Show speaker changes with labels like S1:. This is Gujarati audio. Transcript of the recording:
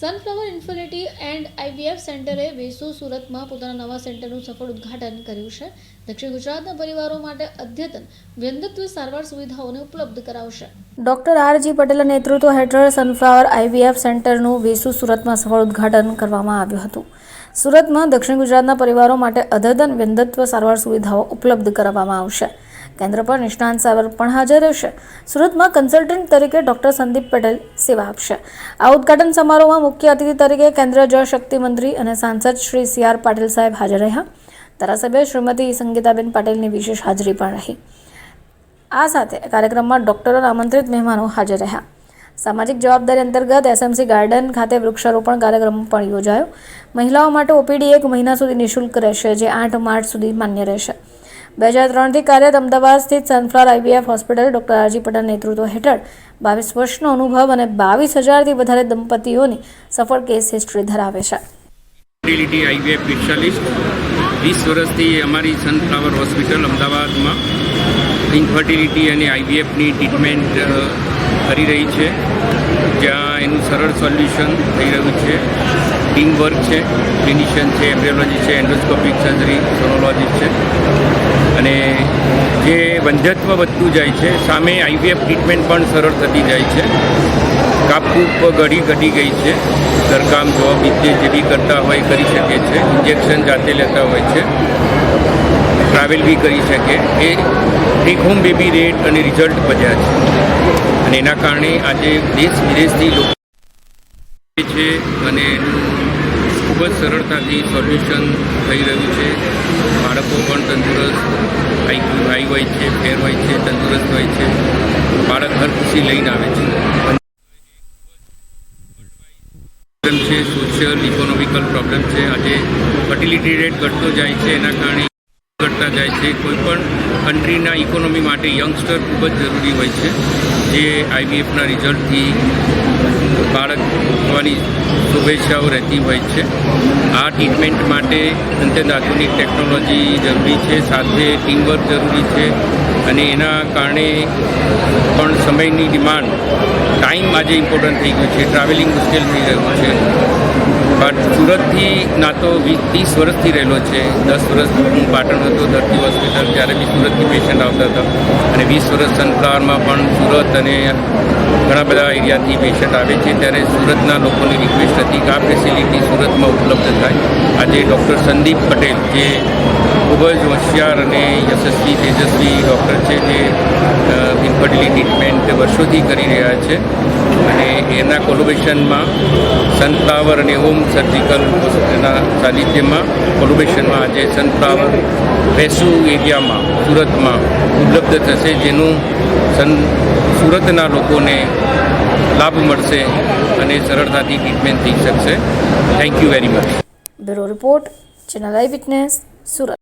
S1: સનફ્લાવર ઇન્ફિનિટી એન્ડ આઈવીએફ સેન્ટરે વેસુ સુરતમાં પોતાના નવા સેન્ટરનું સફળ ઉદ્ઘાટન કર્યું છે. દક્ષિણ ગુજરાતના પરિવારો માટે અદ્યતન વ્યંગત્વ સારવાર સુવિધાઓને ઉપલબ્ધ કરાવશે. ડોક્ટર આરજી પટેલના નેતૃત્વ હેઠળ સનફ્લાવર આઈવીએફ સેન્ટરનું વેસુ સુરતમાં સફળ ઉદ્ઘાટન કરવામાં આવ્યું હતું. સુરતમાં દક્ષિણ ગુજરાતના પરિવારો માટે અદ્યતન વ્યંગત્વ સારવાર સુવિધાઓ ઉપલબ્ધ કરાવવામાં આવશે. કેન્દ્ર પર નિષ્ણાંત સારવાર પણ હાજર રહેશે. સુરતમાં કન્સલ્ટન્ટ તરીકે ડોક્ટર સંદીપ પટેલ સેવા આપશે. આ ઉદ્ઘાટન સમારોહમાં મુખ્ય અતિથિ તરીકે કેન્દ્રીય જળશક્તિ મંત્રી અને સાંસદ શ્રી સી આર પાટીલ સાહેબ હાજર રહ્યા. ધારાસભ્ય શ્રીમતી સંગીતાબેન પાટીલની વિશેષ હાજરી પણ રહી. આ સાથે કાર્યક્રમમાં ડોક્ટરો આમંત્રિત મહેમાનો હાજર રહ્યા. સામાજિક જવાબદારી અંતર્ગત એસએમસી ગાર્ડન ખાતે વૃક્ષારોપણ કાર્યક્રમ પણ યોજાયો. મહિલાઓ માટે ઓપીડી એક મહિના સુધી નિઃશુલ્ક રહેશે, જે આઠ માર્ચ સુધી માન્ય રહેશે. બે હજાર ત્રણથી કાર્યરત અમદાવાદ સ્થિત sunflower IVF hospital doctor R Patel નેતૃત્વ હેઠળ બાવીસ વર્ષનો અનુભવ અને બાવીસ હજારથી વધારે દંપતીઓની સફળ કેસ હિસ્ટ્રી ધરાવે છે.
S2: આઈવીએફ સ્પેશિયાલિસ્ટ વીસ વર્ષથી અમારી સનફ્લાવર હોસ્પિટલ અમદાવાદમાં ઇન્ફર્ટિલિટી અને આઈવીએફની ટ્રીટમેન્ટ કરી રહી છે. જ્યાં એનું સરળ સોલ્યુશન થઈ રહ્યું છે. ટીમ વર્ક છે, ક્લિનિશિયન છે, એમ્બ્રિયોલોજી છે, એન્ડોસ્કોપિક સર્જરી, સોનોલોજી છે. અને જે વંધ્યત્વ વધતું જાય છે, સામે આઈવીએફ ટ્રીટમેન્ટ પણ સરળ થતી જાય છે. કાપકૂપ ઘડી ઘટી ગઈ છે ઘરકામ જોબ વિદ્ય જે બી કરતા હોય કરી શકે છે, ઇન્જેક્શન જાતે લેતા હોય છે, ટ્રાવેલ બી કરી શકે. એ ટેક હોમ બેબી રેટ અને રિઝલ્ટ વધ્યા છે. અને એના કારણે આજે દેશ વિદેશથી લોકો છે અને ખૂબ જ સરળતાથી સોલ્યુશન થઈ રહ્યું છે. બાળકો પણ તંદુરસ્ત આઈક્યુ હાઈ હોય છે, ફેર હોય છે, તંદુરસ્ત હોય છે. બાળક હર ખુશી લઈને આવે છે. છે સોશિયલ ઇકોનોમિકલ પ્રોબ્લેમ છે. આજે ફર્ટિલિટી રેટ ઘટતો જાય છે, એના કારણે ઘટતા જાય છે. કોઈ પણ કન્ટ્રીના ઇકોનોમી માટે યંગસ્ટર ખૂબ જ જરૂરી હોય છે. જે આઈબીએફના રિઝલ્ટથી બાળક થવાની શુભેચ્છાઓ રહેતી હોય છે. આ ટ્રીટમેન્ટ માટે અત્યંત આધુનિક ટેકનોલોજી જરૂરી છે. સાથે ટીમવર્ક જરૂરી છે. અને એના કારણે પણ સમયની ડિમાન્ડ ટાઈમ આજે ઇમ્પોર્ટન્ટ થઈ ગયું છે. ટ્રાવેલિંગ મુશ્કેલ થઈ રહ્યું છે. સુરતથી ના તો વીસ, ત્રીસ વર્ષથી રહેલો છે. દસ વર્ષ હું પાટણ હતો ધરતી હોસ્પિટલ ત્યારે બી સુરતથી પેશન્ટ આવતા હતા. અને વીસ વર્ષ સનફ્લાવરમાં પણ સુરત અને ઘણા બધા એરિયાથી પેશન્ટ આવે છે. ત્યારે સુરતના લોકોની રિક્વેસ્ટ હતી કે આ ફેસિલિટી સુરતમાં ઉપલબ્ધ થાય. આજે ડૉક્ટર સંદીપ પટેલ, જે ખૂબ જ હોશિયાર અને યશસ્વી, તેજસ્વી ડૉક્ટર છે જે ઇન્ફર્ટિલિટી ટ્રીટમેન્ટ વર્ષોથી કરી રહ્યા છે. અને એના કોલોબેશનમાં સનફ્લાવર અને હોમ સર્જિકલ હોસ્પિટલના સાનિધ્યમાં કોલોબેશનમાં આજે સનફ્લાવર વેસુ એરિયામાં, સુરતમાં ઉપલબ્ધ થશે, જેનું સન સુરતના લોકોને લાભ મળશે અને સરળતાથી ટ્રીટમેન્ટ થઈ શકશે. Thank you very much
S1: bureau report, channel I witness, Surat.